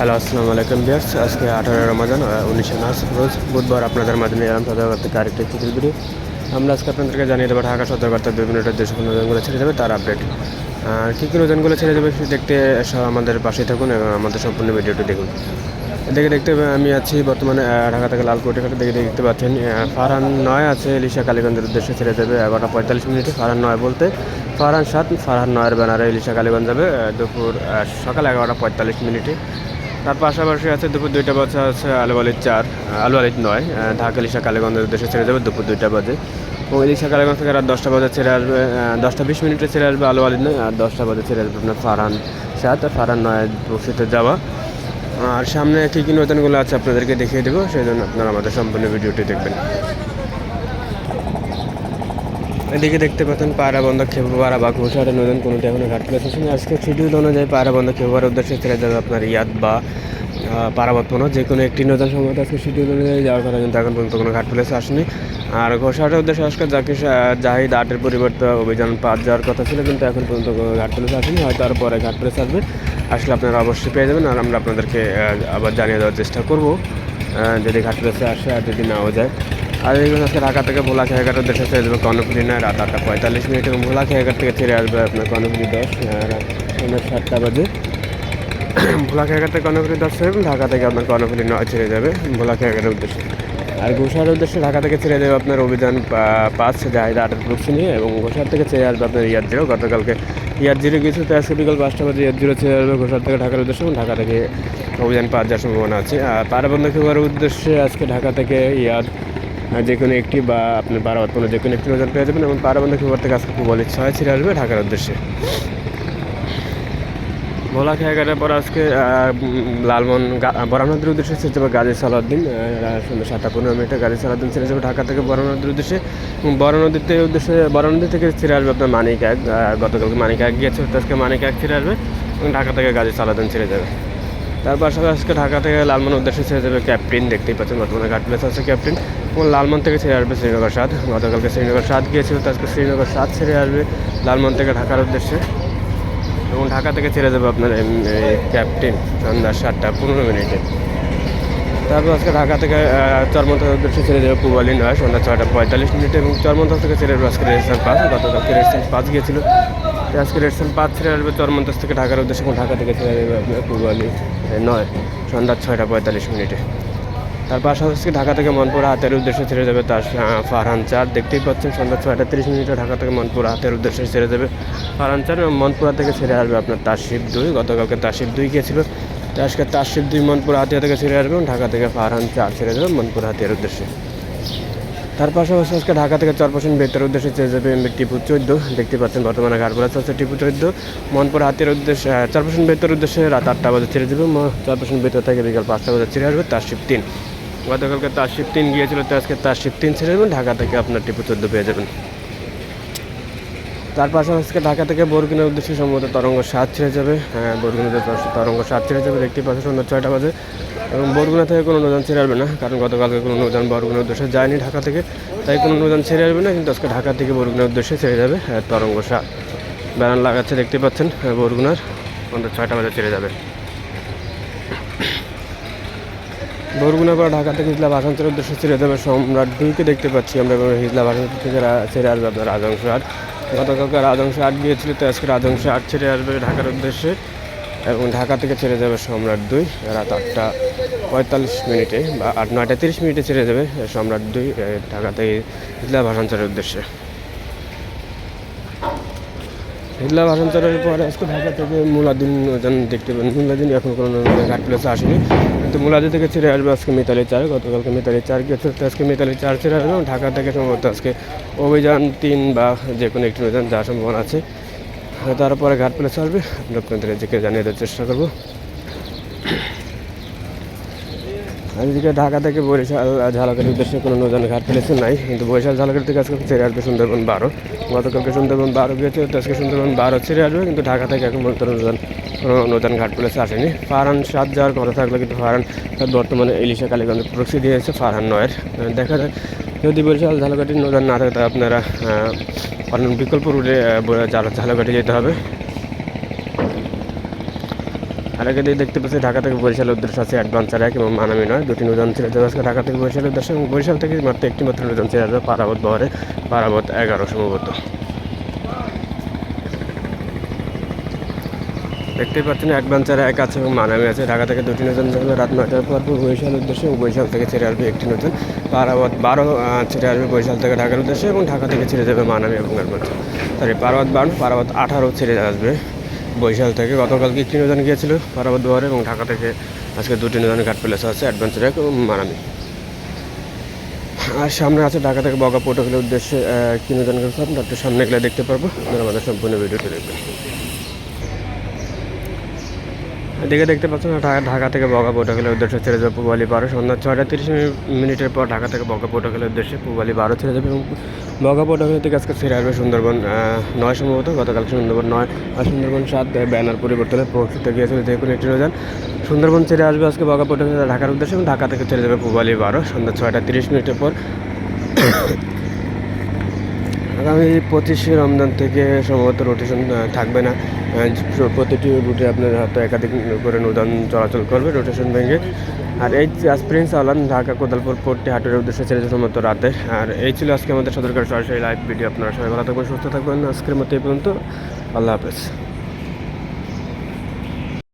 Hello, আসসালামু আলাইকুম বিয়ার্স আজকে আঠারো রমাজান উনিশে মাস রোজ বুধবার আপনাদের নিয়ে এলাম সদরঘাট থেকে আরেকটি টিকিট ভিডিও। আমরা আজকে আপনাদেরকে জানিয়ে দেবো ঢাকা দুই মিনিটের যে সকল নজনগুলো ছেড়ে যাবে তার আপডেট আর কী কী নজনগুলো ছেড়ে যাবে দেখতে সব আমাদের পাশে থাকুন এবং আমাদের সম্পূর্ণ ভিডিওটি দেখুন। দেখে দেখতে আমি আছি বর্তমানে ঢাকা থেকে লালকোটে ঘাটে। দেখে দেখতে পাচ্ছেন ফারহান নয় আছে ইলিশা কালীগঞ্জের উদ্দেশ্যে ছেড়ে যাবে এগারোটা পঁয়তাল্লিশ মিনিটে। ফারহান নয় বলতে ফারহান সাত, ফারহান নয়ের ব্যানারে ইলিশা কালীগঞ্জ যাবে দুপুর সকাল এগারোটা পঁয়তাল্লিশ মিনিটে। তার পাশাপাশি আছে দুপুর দুইটা বাজে আছে আলু আলির চার। আলু আলির নয় ঢাকা ইলিশা কালীগঞ্জের উদ্দেশ্যে ছেড়ে যাবে দুপুর দুইটা বাজে। এবং ইলিশা কালীগঞ্জ থেকে রাত দশটা বাজে ছেড়ে আসবে দশটা বিশ মিনিটে ছেড়ে আসবে আলু আলির নয়, আর দশটা বাজে ছেড়ে আসবে আপনার ফারহান সাত, আর ফারহান নয় বসিতে যাওয়া। আর সামনে কী কী নতুনগুলো আছে আপনাদেরকে দেখিয়ে দেবো, সেই জন্য আপনারা আমাদের সম্পূর্ণ ভিডিওটি দেখবেন। এদিকে দেখতে পাচ্ছেন পায়রা বন্ধ খেপুপাড়া বা ঘোষাটা নতুন কোনোটি এখনও ঘাট প্লেস আছে না। আজকে শিডিউল অনুযায়ী পায়রা বন্ধ খেপুপাড়ার উদ্দেশ্যে ছেড়ে যাবে আপনার ইয়াদ বা পারাবতমনো যে কোনো একটি নতুন সময় আজকে শিডিউল অনুযায়ী যাওয়ার কথা কিন্তু এখন পর্যন্ত কোনো ঘাট প্লেসে আসেনি। আর ঘোষাটার উদ্দেশ্যে আজকে শা- জাহিদ আটের পরিবর্তে অভিযান পাঁচ যাওয়ার কথা ছিল, কিন্তু এখন পর্যন্ত কোনো ঘাট আসেনি। হয়তো আর পরে ঘাট আসবে। আসলে আপনারা অবশ্যই পেয়ে যাবেন, আর আমরা আপনাদেরকে আবার জানিয়ে দেওয়ার চেষ্টা করব যদি ঘাট আসে, আর যদি নাও যায়। আর এইগুলো আজকে ঢাকা থেকে ভোলা খেয়াঘাটের দেশে ছেড়ে দেবে কর্ণপুরি নয়, রাত আটটা পঁয়তাল্লিশ মিনিট এবং ভোলা খেয়াঘাট থেকে ছেড়ে আসবে আপনার কর্ণপুরি দশ সন্ধ্যা সাতটা বাজে। ভোলা খেয়াঘাট থেকে কর্ণপুরি দশ ছেড়ে ঢাকা থেকে আপনার কর্ণপুরি নয় ছেড়ে যাবে ভোলা খেয়াঘাটের উদ্দেশ্যে। আর ঘোষার উদ্দেশ্যে ঢাকা থেকে ছেড়ে দেবে আপনার অভিযান পাঁচ জাহিদ আটের প্রুক্সি নিয়ে এবং ঘোষার থেকে ছেড়ে আসবে আপনার ইয়ার জিরো। গতকালকে ইয়ার জিরো গিয়েছে আজকে বিকাল পাঁচটা বাজে ইয়ার জিরো ছেড়ে আসবে ঘোষার থেকে ঢাকার উদ্দেশ্যে এবং ঢাকা থেকে অভিযান পাঁচ যাওয়ার সম্ভাবনা আছে। আর পারাবন্ধ খেবার উদ্দেশ্যে আজকে ঢাকা থেকে ইয়ার যে কোনো একটি বা আপনি বারাবাদ কোনো যে কোনো একটি ওজন পেয়ে যাবেন এবং বারাবন্ধ খবর থেকে আজকে বলে ছয় ছেড়ে আসবে ঢাকার উদ্দেশ্যে। ভোলা খেয়াঘাটের পর আজকে লালমন বরানদের উদ্দেশ্যে ছেড়ে যাবে গাজী সালাউদ্দিন সন্ধ্যা সাতটা পনেরো মিনিটে গাজী সালাউদ্দিন ছেড়ে যাবে ঢাকা থেকে বরানদের উদ্দেশ্যে। এবং বরানদীতে উদ্দেশ্যে বরানদী থেকে ছেড়ে আসবে আপনার মানিক এক গতকালকে মানিক এক গিয়েছে আজকে মানিক এক ছেড়ে আসবে এবং ঢাকা থেকে গাজী সালাউদ্দিন ছেড়ে যাবে। তার পাশাপাশি আজকে ঢাকা থেকে লালমন উদ্দেশ্যে ছেড়ে যাবে ক্যাপ্টেন, দেখতেই পাচ্ছেন বর্তমানে ঘাট প্লেস আছে ক্যাপ্টেন। এবং লালমন থেকে ছেড়ে আসবে শ্রীনগর সাত গতকালকে শ্রীনগর সাত গিয়েছিল, তো আজকে শ্রীনগর সাত ছেড়ে আসবে লালমন থেকে ঢাকার উদ্দেশ্যে। এবং ঢাকা থেকে ছেড়ে যাবে আপনার ক্যাপ্টেন সন্ধ্যা সাতটা পনেরো মিনিটে। তারপর আজকে ঢাকা থেকে চরমন্থার উদ্দেশ্যে ছেড়ে যাবে পুবালি নয়, সন্ধ্যা ছয়টা পঁয়তাল্লিশ মিনিটে এবং চরমন্থা থেকে ছেড়ে যাবে আজকে রেডসান পাঁচ। গতকালকে রেডসান পাঁচ গিয়েছিল। আজকে রেডসান পাঁচ ছেড়ে আসবে চরমন্থাস থেকে ঢাকার উদ্দেশ্যে এবং ঢাকা থেকে ছেড়ে যাবে আপনার পুবালি নয়, সন্ধ্যা ছয়টা পঁয়তাল্লিশ মিনিটে। তার পাশাপাশি ঢাকা থেকে মনপুরা হাতের উদ্দেশ্যে ছেড়ে যাবে তার ফারহান চার দেখতেই পাচ্ছেন সন্ধ্যা ছয়টা তিরিশ মিনিটে ঢাকা থেকে মনপুরা হাতের উদ্দেশ্যে ছেড়ে যাবে ফারহান চার মনপুরা থেকে ছেড়ে আসবে আপনার তাসিফ দুই। গতকালকে তাসিফ দুই গিয়েছিল। আজকে তাসিফ দুই মনপুর হাতিয়া থেকে ছেড়ে আসবে এবং ঢাকা থেকে ফারহান চার ছেড়ে যাবে মনপুর হাতিয়ার উদ্দেশ্যে। তার পাশাপাশি আজকে ঢাকা থেকে চার চরপাশন বেতার উদ্দেশ্যে চেয়ে যাবে টিপু চোদ্দ, দেখতে পাচ্ছেন বর্তমানে ঘাটপুরা চলছে টিপু চোদ্দ। মনপুর হাতের উদ্দেশ্যে চরপাশন বেতার উদ্দেশ্যে রাত আটটা বাজে ছেড়ে ম- চরপাশন বেতার থেকে বিকাল পাঁচটা বাজে ছেড়ে আসবে তাসিফ তিন। গতকালকে তাসিফ তিন গিয়েছিল, তো আজকে তাসিফ তিন ছেড়ে যাবেন ঢাকা থেকে আপনার টিপু চোদ্দ পেয়ে যাবেন। তার পাশাপাশি ঢাকা থেকে বরগুনার উদ্দেশ্যে সম্ভবত তরঙ্গ সাত ছেড়ে যাবে। হ্যাঁ বরগুনাতে তর- তরঙ্গ সাত ছেড়ে যাবে। দেখতে পাচ্ছেন সন্ধ্যা ছয়টা বাজে। এবং বরগুনা থেকে কোনো নৌযান ছেড়ে আসবে না কারণ গতকালকে কোনো নৌযান বরগুনার উদ্দেশ্যে যায়নি ঢাকা থেকে। তাই কোনো নৌযান ছেড়ে আসবে না কিন্তু আজকে ঢাকা থেকে বরগুনার উদ্দেশ্যে ছেড়ে যাবে হ্যাঁ, তরঙ্গ সাত। ব্যানার লাগাচ্ছে দেখতে পাচ্ছেন হ্যাঁ, বরগুনার। সন্ধ্যা ছয়টা বাজে ছেড়ে যাবে। বরগুনা পর ঢাকা থেকে হিজলা ভাষান্তরের উদ্দেশ্যে ছেড়ে দেবে সম্রাট দুইকে দেখতে পাচ্ছি আমরা হিজলা ভাষান্তর থেকে ছেড়ে আসবে আপনার আট গতকালকে রাজংশ আট গিয়েছিল, তো আজকে রাজংশে আট ছেড়ে আসবে ঢাকার উদ্দেশ্যে। এবং ঢাকা থেকে ছেড়ে যাবে সম্রাট দুই, রাত আটটা পঁয়তাল্লিশ মিনিটে, বা আট নয়টা তিরিশ মিনিটে ছেড়ে যাবে সম্রাট দুই ঢাকা থেকে জেলা ভাষাঞ্চলের উদ্দেশ্যে। হিজলা ভাষান্তরের পরে আজকে ঢাকা থেকে মুলাদিন ওজন দেখতে পাবেন মুলাদিন এখন কোনো ঘাট প্লেসে আসেনি। কিন্তু মুলাদি থেকে ছেড়ে আসবে আজকে মিতালি চার, গতকালকে মিতালি চার গিয়েছে আজকে মিতালি চার ছেড়ে আসবে ঢাকা থেকে সম্ভবত আজকে অভিযান তিন বা যে কোনো একটি অভিযান যাওয়ার সম্ভাবনা আছে। তারপরে ঘাট প্লেসে আসবে। আপনাদের এদিকে জানিয়ে দেওয়ার চেষ্টা করব আর এদিকে ঢাকা থেকে বরিশাল ঝালকাঠির উদ্দেশ্যে কোনো নৌযান ঘাট প্লেসে নাই। কিন্তু বরিশাল ঝালকাঠি থেকে আজকে ছেড়ে আসবে সুন্দরবন বারো। গতকালকে সুন্দরবন বারো গিয়েছে, তো আজকে সুন্দরবন বারো ছেড়ে আসবে, কিন্তু ঢাকা থেকে এখন পর্যন্ত নৌযান, কোনো নৌযান ঘাট প্লেসে আসেনি। ফারহান সাত যাওয়ার কথা থাকলে কিন্তু ফারহান বর্তমানে ইলিশা কালীগঞ্জ প্রক্সি দিয়েছে, ফারহান নয়ের। দেখা যায় যদি বরিশাল, ঝালকাঠির নৌযান না থাকে তাহলে আপনারা অন্য বিকল্প রুটে ঝালকাঠি যেতে হবে। আর আগে দেখতে পাচ্ছি ঢাকা থেকে বরিশালের উদ্দেশ্য আছে অ্যাডভান্সার এক এবং মানামি নয়, দুটি নৌযান ছেড়ে যাবে আজকে ঢাকা থেকে বরিশালের উদ্দেশ্যে এবং বরিশাল থেকে মাত্র একটি মাত্র নৌযান ছেড়ে যাবে পারাবত বহরে, পারাবত এগারো সম্ভবত। দেখতেই পাচ্ছেন অ্যাডভেঞ্চার এক আছে এবং মানামি আছে। ঢাকা থেকে দুটি নতুন যাবে রাত নয়টার পর পর বরিশাল উদ্দেশ্যে এবং বরিশাল থেকে ছেড়ে আসবে একটি নতুন পারাবত বারো ছেড়ে আসবে বরিশাল থেকে ঢাকার উদ্দেশ্যে এবং ঢাকা থেকে ছেড়ে যাবে মানামি এবং অ্যাডভেঞ্চার সরি, পারাবত বারো, পারাবত আঠারো ছেড়ে আসবে। বরিশাল থেকে গতকালকে একটি নতুন গিয়েছিল পারাবার দুয়ারে এবং ঢাকা থেকে আজকে দুটি নতুন ঘাট প্লেস আছে অ্যাডভেঞ্চার এক এবং আর সামনে আছে ঢাকা থেকে বগা পোর্টোকেলের উদ্দেশ্যে একটি নতুন গেছে আপনার সামনে গেলে দেখতে পারব। আমাদের সম্পূর্ণ ভিডিওটি দেখবেন। এদিকে দেখতে পাচ্ছেন ঢাকা ঢাকা থেকে বগা পোর্টোকেলের উদ্দেশ্যে ছেড়ে যাবে পুবালি বারো, সন্ধ্যা ছয়টা তিরিশ মিনিটের পর ঢাকা থেকে বগা পোর্টোকেলের উদ্দেশ্যে পুবালি বারো ছেড়ে যাবে এবং বগা পোর্টোকেল থেকে আজকে ছেড়ে আসবে সুন্দরবন নয় সম্ভবত, গতকাল সুন্দরবন নয় আর সুন্দরবন সাত ব্যানার পরিবর্তনে পৌঁছতে গিয়েছিল যে কোনো একটি নৌযান সুন্দরবন ছেড়ে আসবে আজকে বগা পোর্টোকেল ঢাকার উদ্দেশ্যে এবং ঢাকা থেকে ছেড়ে যাবে পুবালি বারো, সন্ধ্যা ছয়টা তিরিশ মিনিটের পর। আগামী পঁচিশে রমজান থেকে সম্ভবত রোটেশন থাকবে না। প্রতিটি রুটে আপনার হয়তো একাধিক করে নৌদান চলাচল করবে রোটেশন ভেঙে আর এই প্রিন্স আলান ঢাকা কোদালপুর পোর্টে হাটের উদ্দেশ্যে ছেড়ে সম্ভবত রাতে। আর এই ছিল আজকে আমাদের সদরকার সরাসরি লাইভ ভিডিও আপনারা সবাই ভালো থাকবেন, সুস্থ থাকবেন। আজকের মতো এই পর্যন্ত। আল্লাহ হাফেজ।